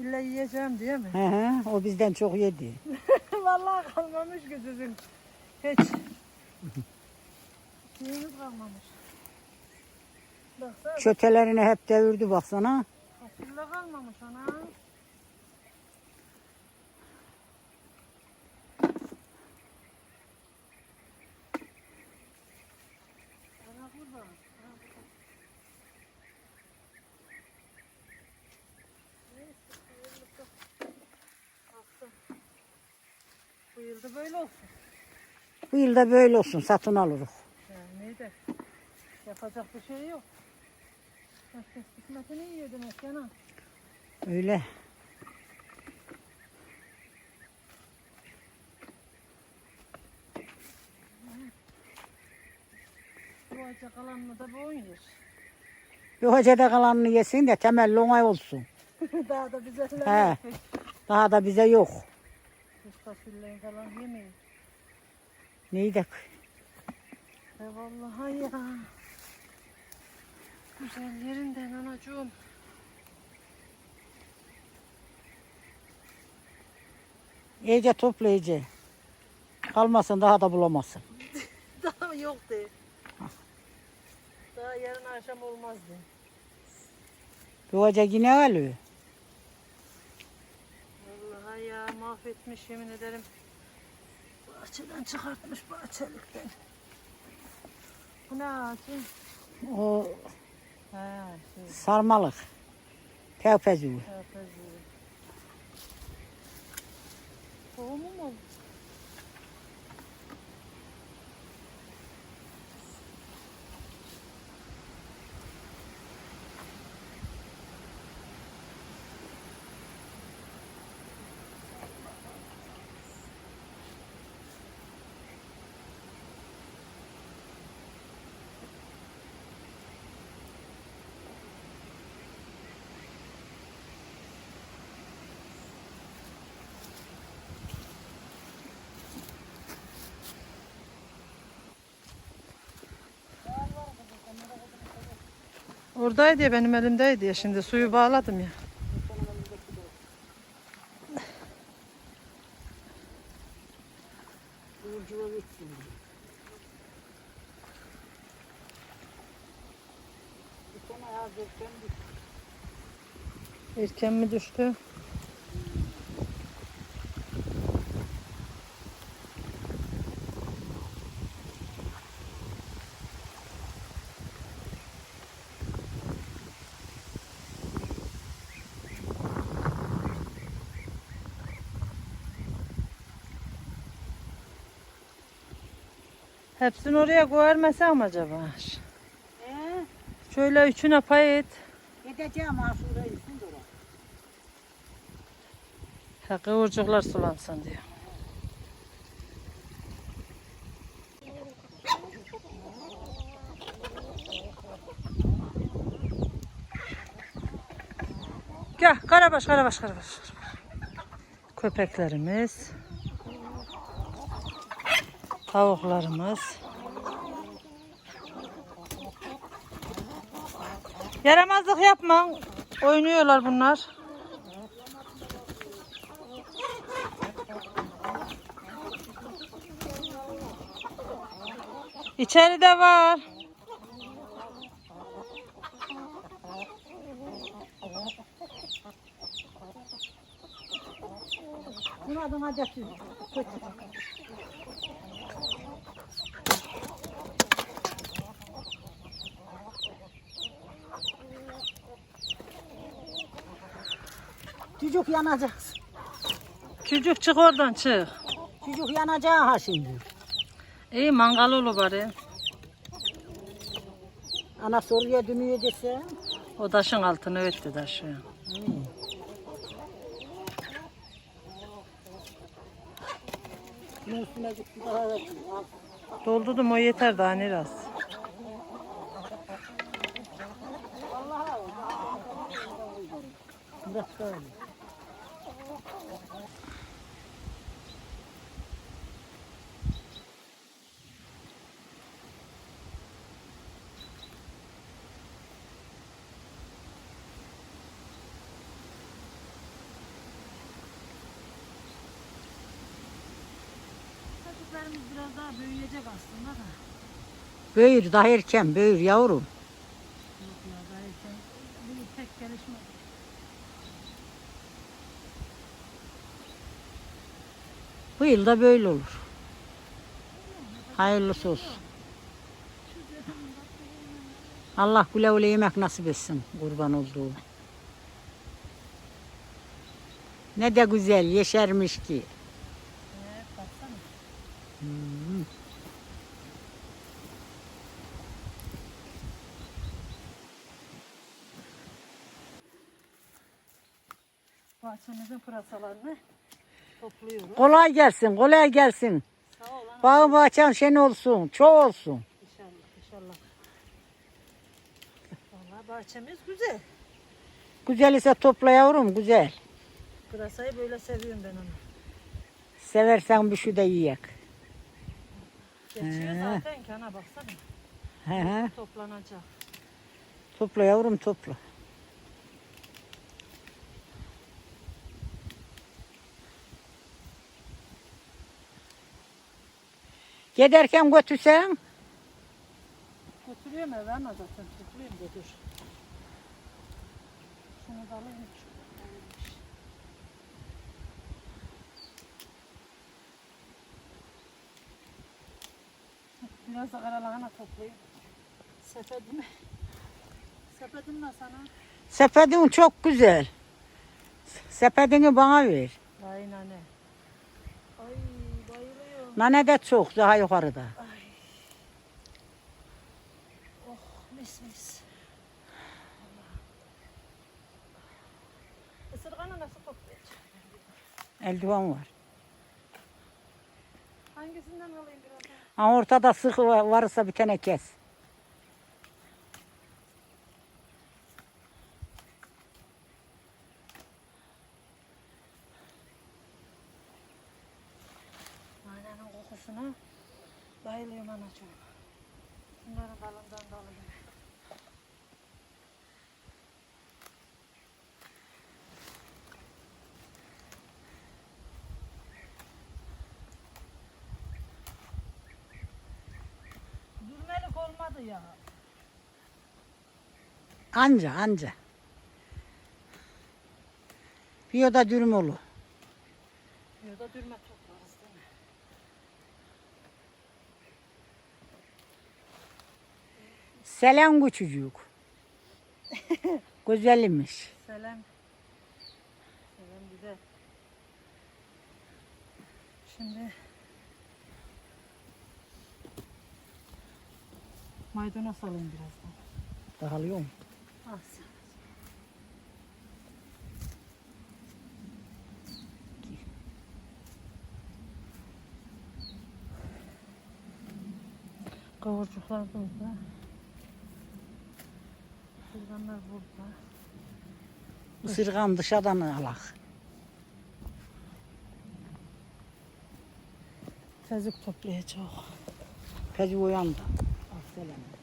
İlla yiyeceğim diye mi? Hı hı, o bizden çok yedi. Vallahi kalmamış ki sizin. Hiç. Şeyiniz kalmamış. Baksana Çötelerini hep devirdi baksana. fasulye kalmamış. Ana burada. Ana burada. Neyse, hayırlısı. Baksın. Bu yılda böyle olsun. Bu yılda böyle olsun satın alırız. Yani neydi? Yapacak bir şey yok. Herkes kısmetini yiyor demek yana. Öyle. Bu ağaca kalanını da bu yer. Bir hocada kalanını yesin de temelli onay olsun. Daha da bize. He. Daha da bize yok. Kış fasulyeyi falan yemeyin. Neydi? E vallahi ya. Güzel yerinden anacığım. İyice topla iyice. Kalmasın daha da bulamazsın. Daha yok de. Daha yarın akşam olmaz de. Hoca yine alıyor. Vallahi ya mahvetmiş yemin ederim. Bahçeden çıkartmış bahçelikten. Bu ne ağacı? O Ha, şey, sarmalık. Tevfezuğu. yapacağız. Tohumu mu? Oradaydı ya benim elimdeydi ya şimdi suyu bağladım ya. Erken mi düştü? Hepsini oraya koyarmasam acaba? Ee, Şöyle üçüne pay et. gideceğim aşure üstün duru. Ha, kıvırcıklar sulansın diye. Gel karabaş karabaş karabaş. Köpeklerimiz. Tavuklarımız. Yaramazlık yapma. Oynuyorlar bunlar. İçeride var. Bunu adına getir. Çocuk yanacak. Çocuk çık oradan çık. Çocuk yanacak ha şimdi. İyi mangal olur bari. Ana soruya dönüyor dese. O taşın altını öttü taşı. Da. Al. Doldurdum o yeter daha biraz. Biraz böyle. Domateslerimiz biraz daha büyüyecek aslında da. Büyür daha erken büyür yavrum. Yok ya daha erken. Bir tek gelişme. Bu yıl da böyle olur. Hayırlısı olsun. Allah güle güle yemek nasip etsin kurban olduğu. Ne de güzel yeşermiş ki. Evet baksana. Hmm. Bahçemizin pırasalarını topluyoruz. Kolay gelsin, kolay gelsin. Sağ ol ana. Bağ bahçen şen olsun, çok olsun. İnşallah inşallah. Vallahi bahçemiz güzel. Güzel ise topla yavrum, güzel. Pırasayı böyle seviyorum ben onu. Seversen bir şu da yiyek. Geçiyor zaten ki ana baksana. Toplanacak. Topla yavrum, topla. Giderken götürsen, Götürüyorum eve ama zaten topluyorum götür. Şunu da alayım. Biraz da karalahana toplayayım. Sepetimi. Sepetim ne sana? sepetin çok güzel. Sepetini bana ver. Vay nane. Nane de çok daha yukarıda. Ay. Oh mis mis. Isırganı nasıl toplayacağım? Eldivan var. Hangisinden alayım biraz? Ha, ortada sık va- varsa bir tane kes. Bayılıyorum anacığım. Bunların dalından da alayım. Dürmelik olmadı ya. Anca anca. Bir oda dürüm olur. Ya da dürme toplarız değil mi? Selen küçücük. Güzelmiş. Selam. Selam güzel. Şimdi maydanoz alayım birazdan. Dağılıyor mu? Al sen. Kavurcuklar burada. Sırganlar burada. Isırgan dışarıdan alak. Tezük toplayacak. Pezi uyandı. Selen.